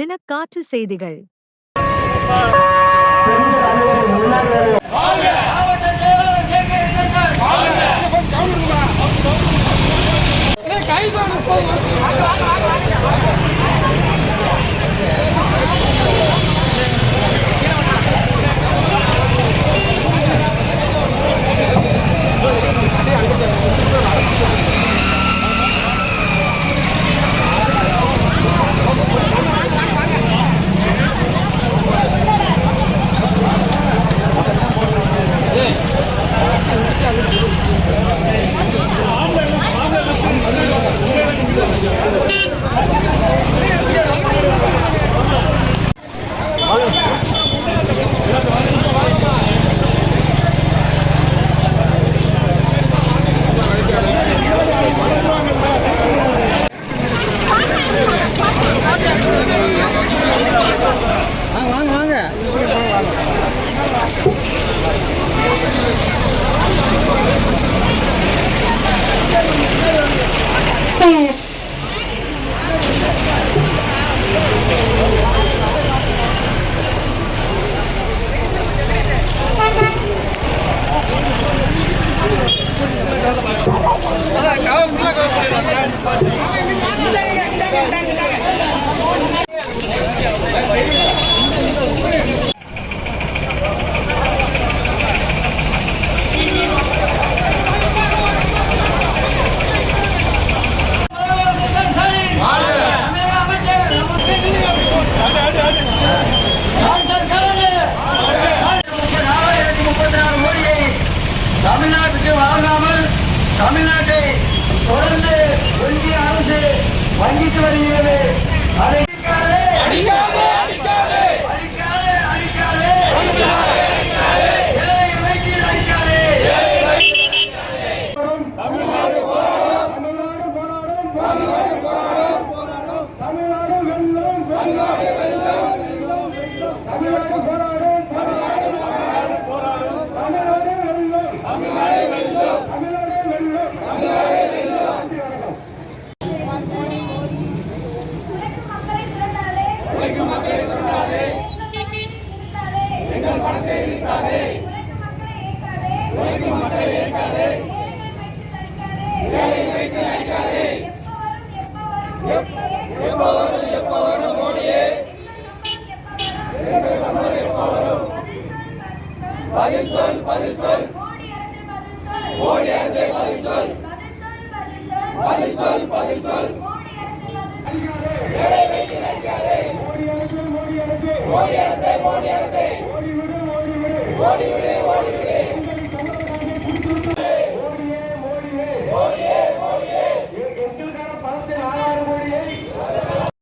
தினக்காற்று செய்திகள். பெண்கள் வாங்காமல் தமிழ்நாட்டை தொடர்ந்து ஒன்றிய அரசு வங்கித்து வருகிறது. அதை பதில் சொல் பதில் சொல் மோடி அரசே பதில் சொல் பதில் சொல் பதில் சொல் மோடி அரசு. மோடி அரசு மோடி அரசே. மோடி அரசே ஓடி விடு ஓடி விடு ஓடி விடு ஓடி விடு.